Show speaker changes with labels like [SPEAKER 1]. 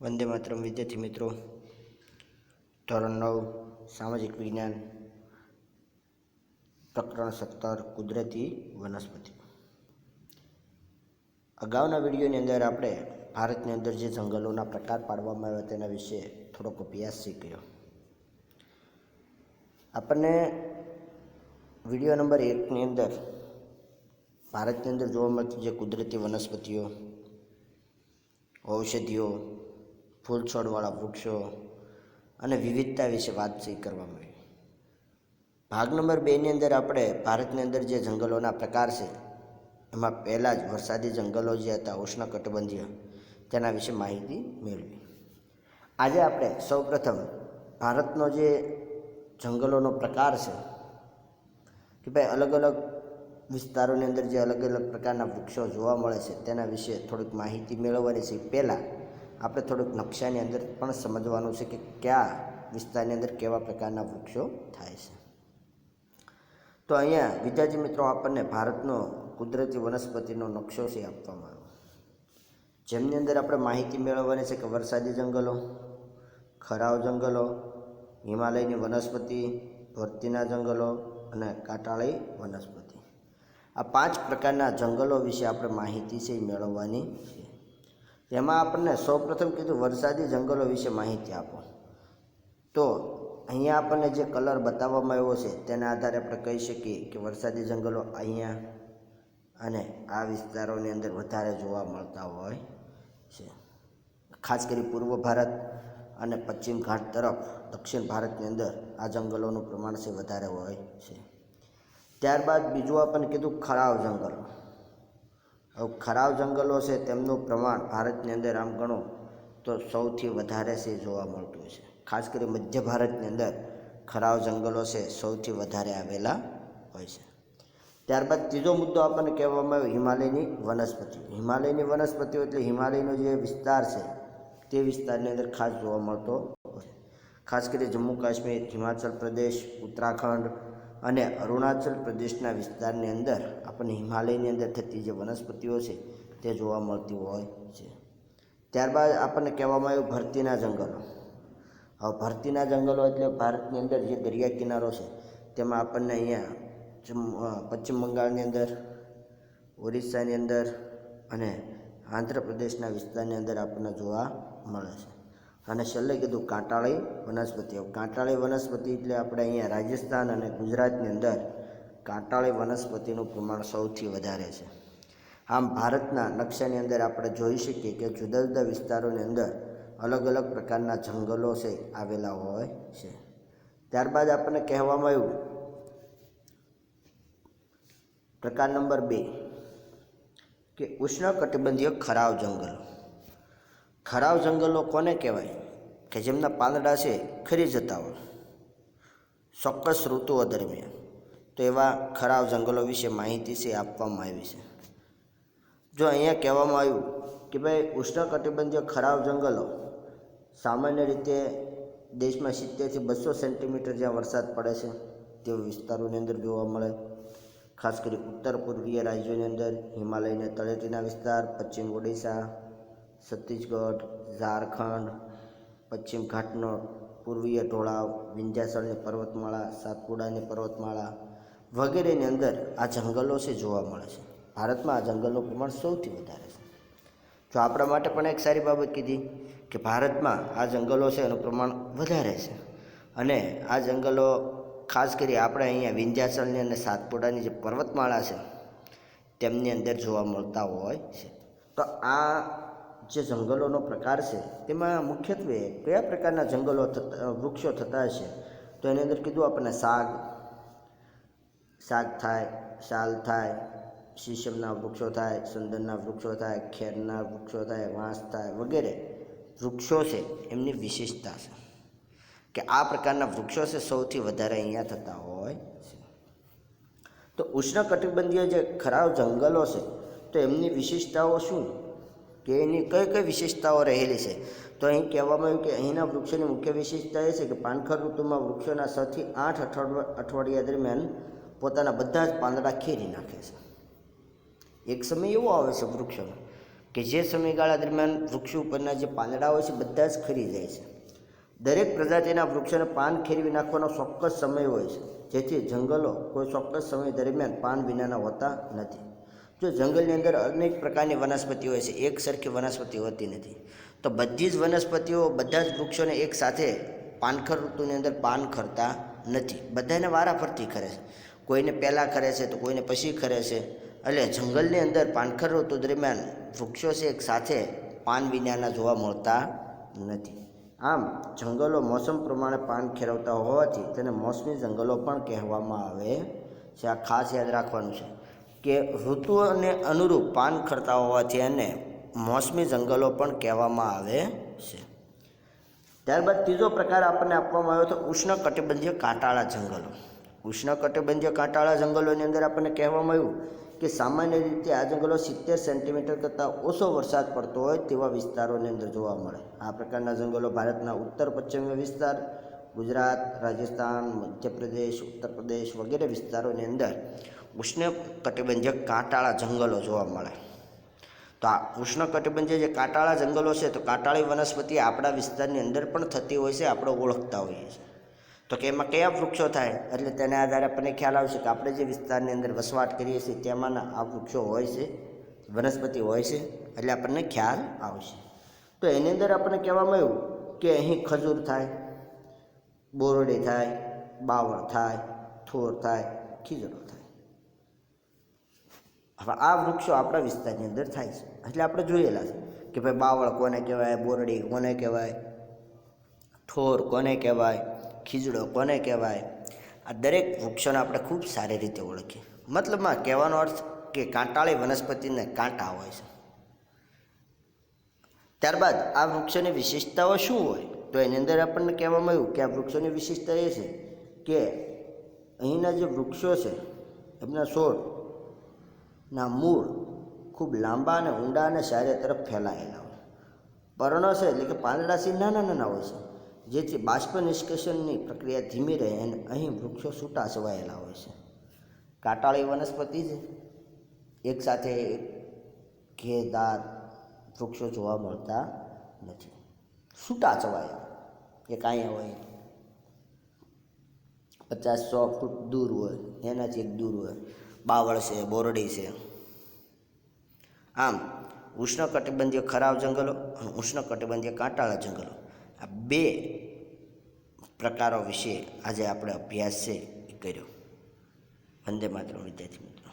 [SPEAKER 1] વંદે માતરમ વિદ્યાર્થી મિત્રો. ધોરણ નવ, સામાજિક વિજ્ઞાન, પ્રકરણ સત્તર, કુદરતી વનસ્પતિ. અગાઉના વિડીયોની અંદર આપણે ભારતની અંદર જે જંગલોના પ્રકાર પાડવામાં આવ્યા તેના વિશે થોડોક અભ્યાસ શીખ્યો આપણને વીડિયો નંબર એકની અંદર ભારતની અંદર જોવા મળતી જે કુદરતી વનસ્પતિઓ, ઔષધિઓ ફૂલ છોડવાળા વૃક્ષો અને વિવિધતા વિશે વાતચીત કરવામાં આવી ભાગ નંબર બેની અંદર આપણે ભારતની અંદર જે જંગલોના પ્રકાર છે, એમાં પહેલાં જ વરસાદી જંગલો જે હતા, ઉષ્ણકટિબંધીય, તેના વિશે માહિતી મેળવી. આજે આપણે સૌપ્રથમ ભારતનો જે જંગલોનો પ્રકાર છે, કે ભાઈ અલગ અલગ વિસ્તારોની અંદર જે અલગ અલગ પ્રકારના વૃક્ષો જોવા મળે છે, તેના વિશે થોડીક માહિતી મેળવવાની છે. પહેલાં આપણે થોડુંક નકશાની અંદર પણ સમજવાનું છે કે કયા વિસ્તારની અંદર કેવા પ્રકારના વૃક્ષો થાય છે. તો અહીંયા વિદ્યાર્થી મિત્રો આપણને ભારતનો કુદરતી વનસ્પતિનો નકશો છે આપવામાં આવ્યો. જેમની અંદર આપણે માહિતી મેળવવાની છે કે વરસાદી જંગલો, ખરાવ જંગલો, હિમાલયની વનસ્પતિ, ભરતીના જંગલો અને કાંટાળી વનસ્પતિ. આ પાંચ પ્રકારના જંગલો વિશે આપણે માહિતી છે એ મેળવવાની છે. તેમાં આપણને સૌપ્રથમ કીધું વરસાદી જંગલો વિશે માહિતી આપો. તો અહીંયા આપણને જે કલર બતાવવામાં આવ્યો છે, તેના આધારે આપણે કહી શકીએ કે વરસાદી જંગલો અહીંયા અને આ વિસ્તારોની અંદર વધારે જોવા મળતા હોય છે. ખાસ કરી પૂર્વ ભારત અને પશ્ચિમ ઘાટ તરફ દક્ષિણ ભારતની અંદર આ જંગલોનું પ્રમાણ છે વધારે હોય છે. ત્યારબાદ બીજું આપણને કીધું ખરાવ જંગલો. ખરાવ જંગલો છે તેમનું પ્રમાણ ભારતની અંદર આમ ગણો તો સૌથી વધારે છે જોવા મળતું છે ખાસ કરી મધ્ય ભારતની અંદર ખરાવ જંગલો છે સૌથી વધારે આવેલા હોય છે. ત્યારબાદ ત્રીજો મુદ્દો આપણને કહેવામાં આવ્યો, હિમાલયની વનસ્પતિઓ હિમાલયની વનસ્પતિઓ એટલે હિમાલયનો જે વિસ્તાર છે, તે વિસ્તારની અંદર ખાસ જોવા મળતો હોય ખાસ કરી જમ્મુ કાશ્મીર, હિમાચલ પ્રદેશ, ઉત્તરાખંડ અને અરુણાચલ પ્રદેશના વિસ્તારની અંદર આપણને હિમાલયની અંદર થતી જે વનસ્પતિઓ છે, તે જોવા મળતી હોય છે. ત્યારબાદ આપણને કહેવામાં આવ્યું ભરતીના જંગલો. હવે ભરતીના જંગલો એટલે ભારતની અંદર જે દરિયા કિનારો છે, તેમાં આપણને અહીંયા પશ્ચિમ બંગાળની અંદર, ઓરિસ્સાની અંદર અને આંધ્રપ્રદેશના વિસ્તારની અંદર આપણને જોવા મળે છે. અને છેલ્લે કીધું કાંટાળી વનસ્પતિઓ. કાંટાળી વનસ્પતિ એટલે આપણે અહીંયા રાજસ્થાન અને ગુજરાતની અંદર કાંટાળી વનસ્પતિનું પ્રમાણ સૌથી વધારે છે. આમ ભારતના નકશાની અંદર આપણે જોઈ શકીએ કે જુદા જુદા વિસ્તારોની અંદર અલગ અલગ પ્રકારના જંગલો છે, આવેલા હોય છે. ત્યારબાદ આપણને કહેવામાં આવ્યું, પ્રકાર નંબર બે, કે ઉષ્ણકટિબંધીય ખરાવ જંગલો. ખરાવ જંગલો કોને કહેવાય? કે જેમના પાંદડા છે, ખરી જતા હોય. ચોક્કસ ઋતુઓ દરમિયાન. તો એવા ખરાવ જંગલો વિશે માહિતી છે આપવામાં આવી છે. જો અહીંયા કહેવામાં આવ્યું કે ભાઈ ઉષ્ણકટિબંધીય ખરાવ જંગલો સામાન્ય રીતે દેશમાં સિત્તેરથી બસો સેન્ટીમીટર જ્યાં વરસાદ પડે છે, તેવા વિસ્તારોની અંદર જોવા મળે. ખાસ કરી ઉત્તર પૂર્વીય રાજ્યોની અંદર હિમાલયને તળેટીના વિસ્તાર, પશ્ચિમ ઓડિશા, છત્તીસગઢ, ઝારખંડ, પશ્ચિમ ઘાટનો પૂર્વીય ઢોળાવ, વિંધ્યાસળની પર્વતમાળા, સાતપુડાની પર્વતમાળા વગેરેની અંદર આ જંગલો છે જોવા મળે છે. ભારતમાં આ જંગલનું પ્રમાણ સૌથી વધારે છે. જો આપણા માટે પણ એક સારી બાબત કીધી કે ભારતમાં આ જંગલો છે એનું પ્રમાણ વધારે છે. અને આ જંગલો ખાસ કરી આપણે અહીંયા વિંધ્યાચલની અને સાતપુડાની જે પર્વતમાળા છે, તેમની અંદર જોવા મળતા હોય છે. તો આ જે જંગલોનો પ્રકાર છે, તેમાં મુખ્યત્વે કયા પ્રકારના જંગલો થતા, વૃક્ષો થતા હશે? તો એની અંદર કીધું આપણને શાક શાક થાય, શાલ થાય, શીશમના વૃક્ષો થાય સંદનના વૃક્ષો થાય, ખેરના વૃક્ષો થાય, વાંસ થાય વગેરે વૃક્ષો છે, એમની વિશેષતા છે. કે આ પ્રકારના વૃક્ષો છે, સૌથી વધારે અહીંયા થતા હોય છે. તો ઉષ્ણકટિબંધીય જે ખરાબ જંગલો છે, તો એમની વિશેષતાઓ શું? કે એની કઈ કઈ વિશેષતાઓ રહેલી છે? તો અહીં કહેવામાં આવ્યું કે અહીંના વૃક્ષોની મુખ્ય વિશેષતા એ છે કે પાનખર ઋતુમાં વૃક્ષોના છથી આઠ અઠવાડિયા દરમિયાન પોતાના બધા જ પાંદડા ખેરી નાખે છે. એક સમય એવો આવે છે વૃક્ષોનો કે જે સમયગાળા દરમિયાન વૃક્ષો ઉપરના જે પાંદડા હોય છે બધા જ ખરી જાય છે. દરેક પ્રજાતિના વૃક્ષોને પાન ખેરવી નાખવાનો ચોક્કસ સમય હોય છે. જેથી જંગલો કોઈ ચોક્કસ સમય દરમિયાન પાન વિનાના હોતા નથી. જો જંગલની અંદર અનેક પ્રકારની વનસ્પતિ હોય છે, એક સરખી વનસ્પતિ હોતી નથી, તો બધી જ વનસ્પતિઓ બધા જ વૃક્ષોને એક સાથે પાનખર ઋતુની અંદર પાન ખરતા નથી. બધાને વારાફરતી કરે છે. કોઈને પહેલાં ખરે છે તો કોઈને પછી ખરે છે. એટલે જંગલની અંદર પાનખર ઋતુ દરમિયાન વૃક્ષો છે એક સાથે પાન વિનાના જોવા મળતા નથી. આમ, જંગલો મોસમ પ્રમાણે પાન ખેરવતા હોવાથી તેને મોસમી જંગલો પણ કહેવામાં આવે છે. આ ખાસ યાદ રાખવાનું છે કે ઋતુઓને અનુરૂપ પાન ખરતા હોવાથી એને મોસમી જંગલો પણ કહેવામાં આવે છે. ત્યારબાદ ત્રીજો પ્રકાર આપણને આપવામાં આવ્યો તો ઉષ્ણકટિબંધીય કાંટાળા જંગલો. ઉષ્ણકટિબંધીય કાંટાળા જંગલોની અંદર આપણને કહેવામાં આવ્યું કે સામાન્ય રીતે આ જંગલો સિત્તેર સેન્ટીમીટર કરતાં ઓછો વરસાદ પડતો હોય તેવા વિસ્તારોની અંદર જોવા મળે. આ પ્રકારના જંગલો ભારતના ઉત્તર પશ્ચિમ વિસ્તાર, ગુજરાત, રાજસ્થાન, મધ્યપ્રદેશ ઉત્તર પ્રદેશ વગેરે વિસ્તારોની અંદર ઉષ્ણકટિબંધીય કાંટાળા જંગલો જોવા મળે. તો આ ઉષ્ણકટિબંધીય જે કાંટાળા જંગલો છે, તો કાંટાળી વનસ્પતિ આપણા વિસ્તારની અંદર પણ થતી હોય છે, આપણે ઓળખતા હોઈએ છીએ. તો કે એમાં કયા વૃક્ષો થાય? એટલે તેના આધારે આપણને ખ્યાલ આવશે કે આપણે જે વિસ્તારની અંદર વસવાટ કરીએ છીએ તેમાંના આ વૃક્ષો હોય છે, વનસ્પતિ હોય છે, એટલે આપણને ખ્યાલ આવશે. તો એની અંદર આપણને કહેવામાં આવ્યું કે અહીં ખજૂર થાય, બોરડી થાય, બાવળ થાય, થોર થાય, ખીજડો થાય. હવે આ વૃક્ષો આપણા વિસ્તારની અંદર થાય છે. એટલે આપણે જોયેલા છે કે ભાઈ બાવળ કોને કહેવાય, બોરડી કોને કહેવાય, થોર કોને કહેવાય ખીજડો કોને કહેવાય? આ દરેક વૃક્ષોને આપણે ખૂબ સારી રીતે ઓળખીએ. મતલબમાં કહેવાનો અર્થ કે કાંટાળી વનસ્પતિને કાંટા હોય છે. ત્યારબાદ આ વૃક્ષોની વિશેષતાઓ શું હોય? તો એની અંદર આપણને કહેવામાં આવ્યું કે આ વૃક્ષોની વિશેષતા એ છે કે અહીંના જે વૃક્ષો છે, એમના છોડ, ના મૂળ ખૂબ લાંબા અને ઊંડા અને સારી તરફ ફેલાયેલા હોય. પર્ણો છે એટલે કે પાંદડા છે નાના નાના હોય છે. જેથી બાષ્પ નિષ્કર્ષણની પ્રક્રિયા ધીમી રહે અને અહીં વૃક્ષો છૂટા છવાયેલા હોય છે. કાંટાળી વનસ્પતિ છે એકસાથે ઘેદાર વૃક્ષો જોવા મળતા નથી. છૂટા છવાયેલા. કે કાંઈ હોય, પચાસ સો ફૂટ દૂર હોય, એનાથી એક દૂર હોય. બાવળ છે, બોરડી છે. આમ ઉષ્ણકટિબંધીય ખરાબ જંગલો અને ઉષ્ણકટિબંધીય કાંટાળા જંગલો. આ બે પ્રકારો વિશે આજે આપણે અભ્યાસ છે એ કર્યો. વંદે માત્ર વિદ્યાર્થી મિત્રો.